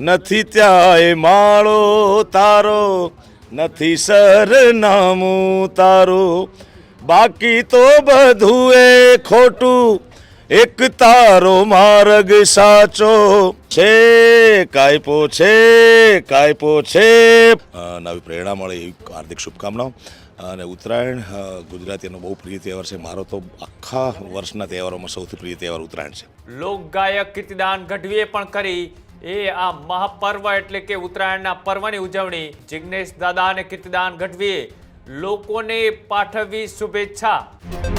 નથી ત્યાં માળો તારો, નથી સરનામું તારું. બાકી તો બધું એ ખોટું, એક તારો માર્ગ સાચો છે, કાયપો છે કાયપો છે. નવી પ્રેરણા મળે એવી હાર્દિક શુભકામનાઓ. અને ઉત્તરાયણ ગુજરાતીનો બહુ પ્રિય તહેવાર છે. મારો તો આખા વર્ષના તહેવારોમાં સૌથી પ્રિય તહેવાર ઉત્તરાયણ છે. લોકગાયક કીર્તિદાન ગઢવીએ પણ કરી એ આ મહાપર્વ એટલે કે ઉત્તરાયણના પર્વની ઉજવણી. જિગ્નેશ દાદા અને કીર્તિદાન ગઢવીએ લોકોને પાઠવી શુભેચ્છા.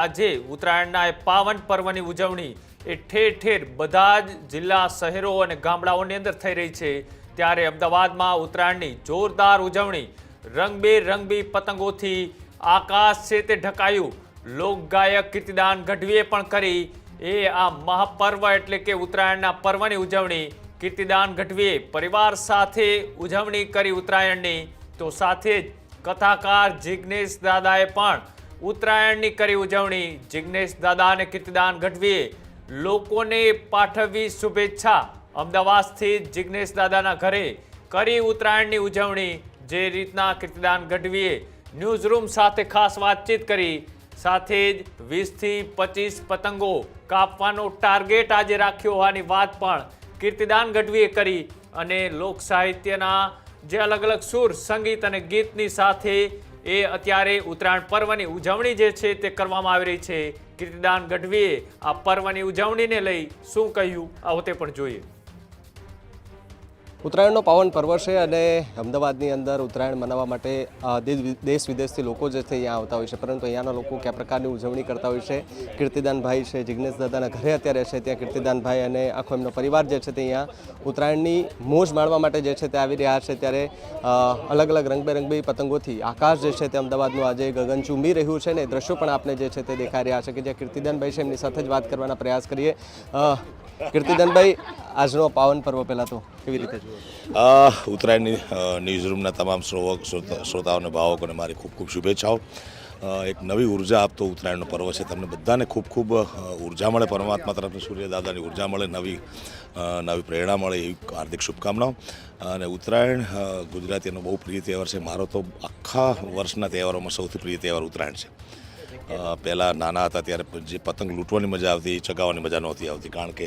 આજે ઉત્તરાયણના એ પાવન પર્વની ઉજવણી એ ઠેર ઠેર બધા જ જિલ્લા શહેરો અને ગામડાઓની અંદર થઈ રહી છે. ત્યારે અમદાવાદમાં ઉત્તરાયણની જોરદાર ઉજવણી રંગબેરંગબી પતંગોથી આકાશ છે તે ઢકાયું. લોકગાયક કીર્તિદાન ગઢવીએ પણ કરી એ આ મહાપર્વ એટલે કે ઉત્તરાયણના પર્વની ઉજવણી. કીર્તિદાન ગઢવીએ પરિવાર સાથે ઉજવણી કરી ઉત્તરાયણની. તો સાથે જ કથાકાર જિગ્નેશ દાદાએ પણ ઉત્તરાયણની કરી ઉજવણી. જિગ્નેશ દાદા અને કીર્તિદાન ગઢવીએ લોકોને પાઠવી શુભેચ્છા. અમદાવાદથી જિગ્નેશ દાદાના ઘરે કરી ઉત્તરાયણની ઉજવણી. જે રીતના કીર્તિદાન ગઢવીએ ન્યૂઝરૂમ સાથે ખાસ વાતચીત કરી. સાથે જ વીસથી પચીસ પતંગો કાપવાનો ટાર્ગેટ આજે રાખ્યો હોવાની વાત પણ કીર્તિદાન ગઢવીએ કરી અને લોક સાહિત્યના જે અલગ અલગ સુર, સંગીત અને ગીતની સાથે એ અત્યારે ઉત્તરાયણ પર્વની ઉજવણી જે છે તે કરવામાં આવી રહી છે. કીર્તિદાન ગઢવીએ આ પર્વની ઉજવણીને લઈ શું કહ્યું? આવો પણ જોઈએ. ઉત્તરાયણનો પાવન પર્વ છે અને અમદાવાદની અંદર ઉત્તરાયણ મનાવવા માટે દેશ વિદેશથી લોકો જે છે અહીંયા આવતા હોય છે. પરંતુ અહીંયાના લોકો કયા પ્રકારની ઉજવણી કરતા હોય છે? કીર્તિદાનભાઈ છે જિજ્ઞેશ દાદાના ઘરે અત્યારે છે ત્યાં કીર્તિદાનભાઈ અને આખો એમનો પરિવાર જે છે તે અહીંયા ઉત્તરાયણની મોજ માણવા માટે જે છે તે આવી રહ્યા છે. ત્યારે અલગ અલગ રંગબેરંગી પતંગોથી આકાશ જે છે તે અમદાવાદનું આજે ગગન ચૂંબી રહ્યું છે ને દ્રશ્યો પણ આપણે જે છે તે દેખાઈ રહ્યા છે કે જે કીર્તિદાનભાઈ છે એમની સાથે જ વાત કરવાના પ્રયાસ કરીએ. કીર્તિદાનભાઈ, આજનો પાવન પર્વ પહેલાં તો કેવી રીતે ઉત્તરાયણની ન્યૂઝરૂમના તમામ શ્રોતાઓને ભાવકોને મારી ખૂબ ખૂબ શુભેચ્છાઓ. એક નવી ઊર્જા આપતો ઉત્તરાયણનો પર્વ છે. તમને બધાને ખૂબ ખૂબ ઊર્જા મળે પરમાત્મા તરફની સૂર્યદાદાની ઊર્જા મળે નવી નવી પ્રેરણા મળે એવી હાર્દિક શુભકામનાઓ. અને ઉત્તરાયણ અ, ગુજરાતીનો બહુ પ્રિય તહેવાર છે. મારો તો આખા વર્ષના તહેવારોમાં સૌથી પ્રિય તહેવાર ઉત્તરાયણ છે. પહેલાં નાના હતા ત્યારે જે પતંગ લૂંટવાની મજા આવતી એ ચગાવવાની મજા નહોતી આવતી. કારણ કે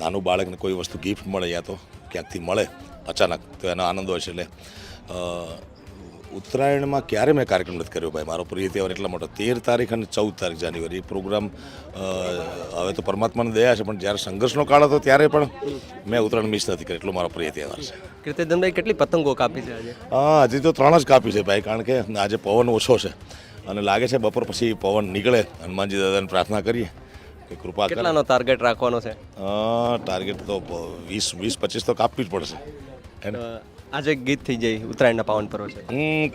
નાનું બાળકને કોઈ વસ્તુ ગિફ્ટ મળે યા તો ક્યાંકથી મળે? અચાનક તો એનો આનંદ હોય છે. એટલે ઉત્તરાયણમાં ક્યારે મેં કાર્યક્રમ નથી કર્યો ભાઈ? મારો પ્રિય તહેવાર એટલા મોટો તેર તારીખ અને ચૌદ તારીખ જાન્યુઆરી. એ પ્રોગ્રામ હવે તો પરમાત્માની દયા છે પણ જ્યારે સંઘર્ષનો કાળ હતો ત્યારે પણ મેં ઉત્તરાયણ મિસ નથી કરી એટલો મારો પ્રિય તહેવાર છે. કીર્તિદાનભાઈ કેટલી પતંગો કાપી છે આજે? હા હજી તો ત્રણ જ કાપી છે ભાઈ કારણ કે આજે પવન ઓછો છે. અને લાગે છે બપોર પછી પવન નીકળે હનુમાનજી દાદાને પ્રાર્થના કરીએ કે કૃપા કેટલાનો ટાર્ગેટ રાખવાનો છે? ટાર્ગેટ તો વીસ વીસ પચીસ તો કાપવી જ પડશે. આજે ગીત થઈ જાય ઉત્તરાયણના પાવન પર્વ છે.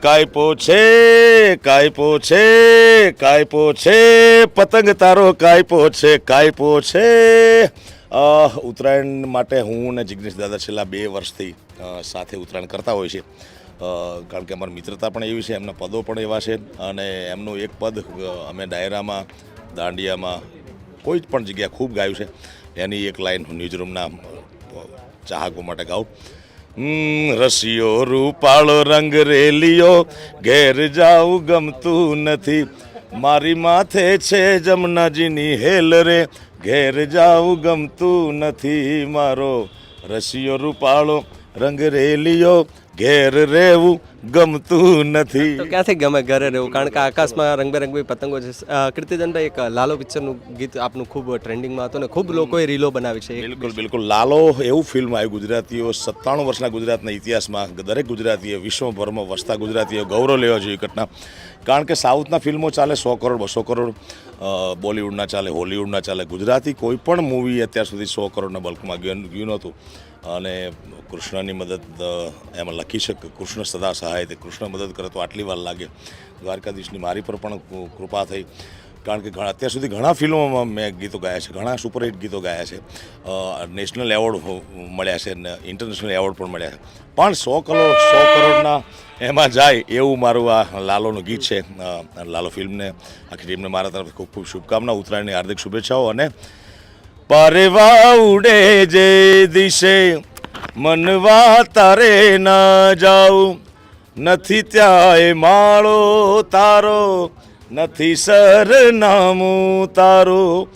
કાયપો છે કાયપો છે કાયપો છે પતંગ તારો કાયપો છે કાયપો છે ઉત્તરાયણ માટે હું અને જિગ્નેશ દાદા છેલ્લા બે વર્ષથી સાથે ઉત્તરાયણ કરતા હોય છે. કારણ કે અમારી મિત્રતા પણ એવી છે, એમના પદો પણ એવા છે અને એમનું એક પદ અમે ડાયરામાં, દાંડિયામાં, કોઈ પણ જગ્યા ખૂબ ગાયું છે. એની એક લાઈન હું ન્યૂઝરૂમના ચાહકો માટે ગાઉં. રસિયો રૂપાળો રંગ રેલિયો, ઘેર જાવું ગમતું નથી. મારી માથે છે જમનાજીની હેલ રે, ઘેર જાવું ગમતું નથી મારો રસિયો રૂપાળો રંગ રેલિયો ઘેર રહેવું ગમતું નથી. તો ક્યાંથી ગમે ઘરે રહેવું? કારણ કે આકાશમાં રંગબેરંગી પતંગો છે. કીર્તિદાનભાઈ એક લાલો પિક્ચરનું ગીત આપનું ખૂબ ટ્રેન્ડિંગમાં હતું ને ખૂબ લોકોએ રીલો બનાવી છે બિલકુલ બિલકુલ. લાલો એવું ફિલ્મ આવ્યું ગુજરાતીઓ સત્તાણું વર્ષના ગુજરાતના ઇતિહાસમાં. દરેક ગુજરાતીએ વિશ્વભરમાં વસતા ગુજરાતીઓ ગૌરવ લેવા જોઈએ ઘટના. કારણ કે સાઉથના ફિલ્મો ચાલે સો કરોડ બસો કરોડ. બોલિવૂડના ચાલે હોલિવૂડના ચાલે. ગુજરાતી કોઈ પણ મૂવી અત્યાર સુધી સો કરોડના બલ્કમાં ગયું નહોતું. અને કૃષ્ણની મદદ એમાં લખી શકે, કૃષ્ણ સદા સહાય તે કૃષ્ણ મદદ કરે તો આટલી વાર લાગે. દ્વારકાધીશની મારી પર પણ કૃપા થઈ. કારણ કે ઘણા, અત્યાર સુધી ઘણા ફિલ્મોમાં મેં ગીતો ગાયા છે. ઘણા સુપરહિટ ગીતો ગાયા છે. નેશનલ એવોર્ડ મળ્યા છે ને ઇન્ટરનેશનલ એવોર્ડ પણ મળ્યા છે. પણ સો કરોડ, સો કરોડના એમાં જાય એવું મારું આ લાલોનું ગીત છે. લાલો ફિલ્મને, આખી ટીમને મારા તરફ ખૂબ ખૂબ શુભકામના, ઉત્તરાયણની હાર્દિક શુભેચ્છાઓ અને પરવા ઉડે જે દિશે, મનવા તારે ન જાઉં. નથી ત્યાં માળો તારો, નથી સરનામું તારું.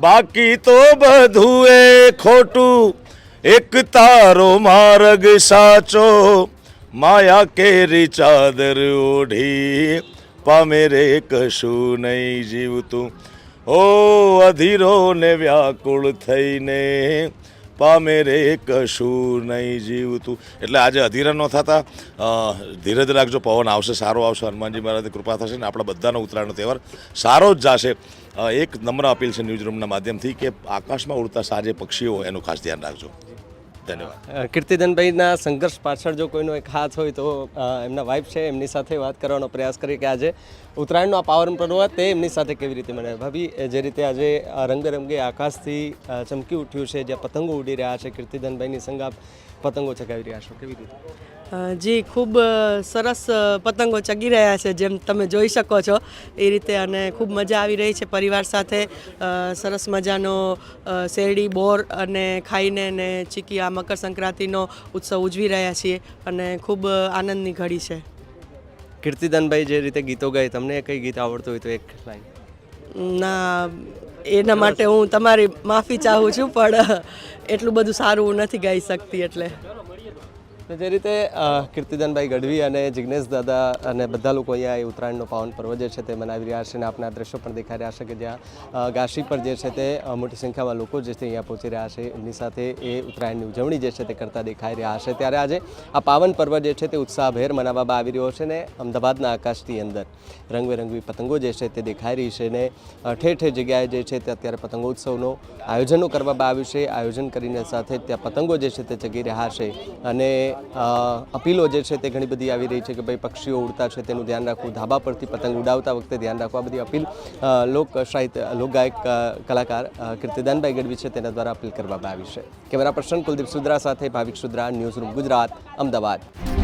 બાકી તો બધું એ ખોટું, એક તારો માર્ગ સાચો. માયા કેરી ચાદર ઓઢી પામે રે કશું નહીં જીવતું. ઓ અધીરો ને વ્યાકુળ થઈને પામે રે કશું નહીં જીવતું. એટલે આજે અધીરા ન થતા. ધીરજ રાખજો, પવન આવશે, સારો આવશે. હનુમાનજી મહારાજની કૃપા થશે ને આપણા બધાનો ઉત્તરાયણનો તહેવાર સારો જ જાશે. એક નમ્ર અપીલ છે ન્યૂઝ રૂમના માધ્યમથી કે આકાશમાં ઉડતા સાજે પક્ષીઓ એનું ખાસ ધ્યાન રાખજો. ધન્યવાદ. કીર્તિધનભાઈના સંઘર્ષ પાછળ જો કોઈનો એક હાથ હોય તો એમના વાઇફ છે એમની સાથે વાત કરવાનો પ્રયાસ કરી કે આજે ઉત્તરાયણનો આ પાવન પર્વ તે એમની સાથે કેવી રીતે મને ભાભી જે રીતે આજે રંગબેરંગી આકાશથી ચમકી ઉઠ્યું છે જ્યાં પતંગો ઉડી રહ્યા છે કીર્તિધનભાઈની સંગ આપ પતંગો ચગાવી રહ્યા છો કેવી રીતે? જી ખૂબ સરસ પતંગો ચગી રહ્યા છે જેમ તમે જોઈ શકો છો એ રીતે અને ખૂબ મજા આવી રહી છે પરિવાર સાથે. સરસ મજાનો શેરડી બોર અને ખાઈને ને ચીકી આ મકર સંક્રાંતિનો ઉત્સવ ઉજવી રહ્યા છીએ અને ખૂબ આનંદની ઘડી છે. કીર્તિદાનભાઈ જે રીતે ગીતો ગાય તમને કઈ ગીત આવડતું હોય તો એક લાઈન ના એના માટે હું તમારી માફી ચાહું છું પણ એટલું બધું સારું નથી ગાઈ શકતી એટલે. તો જે રીતે કીર્તિદાનભાઈ ગઢવી અને જિગ્નેશ દાદા અને બધા લોકો અહીંયા એ ઉત્તરાયણનો પાવન પર્વ જે છે તે મનાવી રહ્યા છે અને આપણા દ્રશ્યો પણ દેખાઈ રહ્યા છે કે જ્યાં ગાશી પર જે છે તે મોટી સંખ્યામાં લોકો જે છે અહીંયા પહોંચી રહ્યા છે. એમની સાથે એ ઉત્તરાયણની ઉજવણી જે છે તે કરતા દેખાઈ રહ્યા છે. ત્યારે આજે આ પાવન પર્વ જે છે તે ઉત્સાહભેર મનાવવામાં આવી રહ્યો છે ને અમદાવાદના આકાશની અંદર. રંગબેરંગી પતંગો જે છે તે દેખાઈ રહી છે ને ઠેર ઠેર જગ્યાએ જે છે તે અત્યારે પતંગોત્સવનો આયોજનો કરવામાં આવ્યું છે. આયોજન કરીને સાથે ત્યાં પતંગો જે છે તે ચગી રહ્યા છે અને અપીલો જે છે તે ઘણી બધી આવી રહી છે કે ભાઈ પક્ષીઓ ઉડતા છે તેનું ધ્યાન રાખવું, ધાબા પરથી પતંગ ઉડાવતા વખતે ધ્યાન રાખવું, આ બધી અપીલ લોક સાહિત્ય, લોકગાયક કલાકાર કીર્તિદાનભાઈ ગઢવી છે તેના દ્વારા અપીલ કરવામાં આવી છે. કેમેરા પર્સન કુલદીપ સુદ્રા સાથે ભાવિક સુદ્રા ન્યૂઝ રૂમ ગુજરાત, અમદાવાદ.